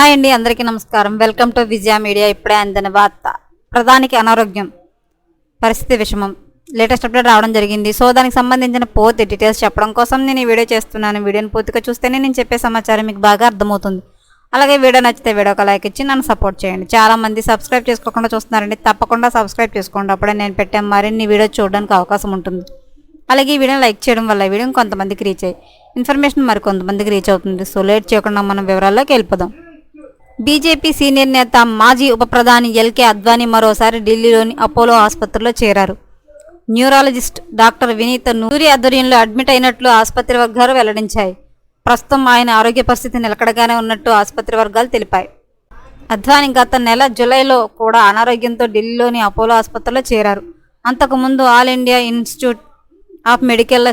Hi అండి అందరికీ నమస్కారం. వెల్కమ్ టు విజయ మీడియా ఇప్పుడే అందిన వార్త. ప్రధానికి అనారోగ్యం పరిస్థితి విషమం. లేటెస్ట్ అప్డేట్ రావడం జరిగింది. సో దానికి సంబంధించిన పూర్తి డీటెయిల్స్ చెప్పడం కోసం నేను ఈ వీడియో చేస్తున్నాను. వీడియోని పూర్తిగా చూస్తేనే నేను చెప్పే సమాచారం మీకు బాగా అర్థమవుతుంది. అలాగే వీడియో నచ్చితే వీడియోకి లైక్ ఇచ్చి నన్ను సపోర్ట్ చేయండి. చాలా మంది సబ్స్క్రైబ్ చేసుకోకుండా చూస్తున్నారండి. తప్పకుండా సబ్స్క్రైబ్ చేసుకోండి. అప్పుడే నేను పెట్టే మరిన్ని వీడియో చూడడానికి అవకాశం ఉంటుంది. అలాగే ఈ వీడియోని లైక్ చేయడం వల్ల వీడియో కొంతమందికి రీచ్ అయ్యి ఇన్ఫర్మేషన్ మరి కొంతమందికి రీచ్ అవుతుంది. సో లేట్ చేయకుండా మనం వివరాల్లోకి వెళ్ళిపోదాం. బీజేపీ సీనియర్ నేత మాజీ ఉప ప్రధాని ఎల్కే అద్వానీ మరోసారి ఢిల్లీలోని అపోలో ఆసుపత్రిలో చేరారు. న్యూరాలజిస్ట్ డాక్టర్ వినీత్ నూరి ఆధ్వర్యంలో అడ్మిట్ అయినట్లు ఆసుపత్రి వర్గాలు వెల్లడించాయి. ప్రస్తుతం ఆయన ఆరోగ్య పరిస్థితి నిలకడగానే ఉన్నట్టు ఆసుపత్రి వర్గాలు తెలిపాయి. అద్వానీ గత నెల జూలైలో కూడా అనారోగ్యంతో ఢిల్లీలోని అపోలో ఆసుపత్రిలో చేరారు. అంతకుముందు All India Institute of Medical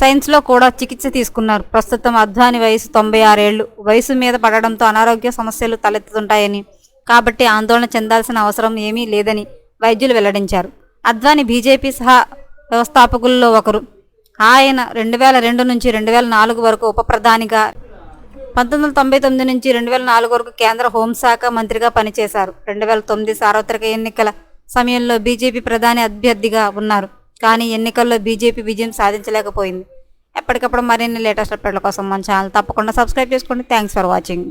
సైన్స్లో కూడా చికిత్స తీసుకున్నారు. ప్రస్తుతం అద్వాని వయసు తొంభై ఆరేళ్ళు వయసు మీద పడడంతో అనారోగ్య సమస్యలు తలెత్తుతుంటాయని. కాబట్టి ఆందోళన చెందాల్సిన అవసరం ఏమీ లేదని వైద్యులు వెల్లడించారు. అద్వాని బీజేపీ సహా వ్యవస్థాపకుల్లో ఒకరు. ఆయన రెండు వేల రెండు నుంచి రెండు వేల నాలుగు వరకు ఉప ప్రధానిగా పంతొమ్మిది వందల తొంభై తొమ్మిది నుంచి రెండు వేల నాలుగు వరకు కేంద్ర హోంశాఖ మంత్రిగా పనిచేశారు. రెండు వేల తొమ్మిది సార్వత్రిక ఎన్నికల సమయంలో బీజేపీ ప్రధాని అభ్యర్థిగా ఉన్నారు. కానీ ఎన్నికల్లో బీజేపీ విజయం సాధించలేకపోయింది. ఎప్పటికప్పుడు మరిన్ని లేటెస్ట్ అప్డేట్ల కోసం మన ఛానల్ తప్పకుండా సబ్స్క్రైబ్ చేసుకోండి. Thanks for watching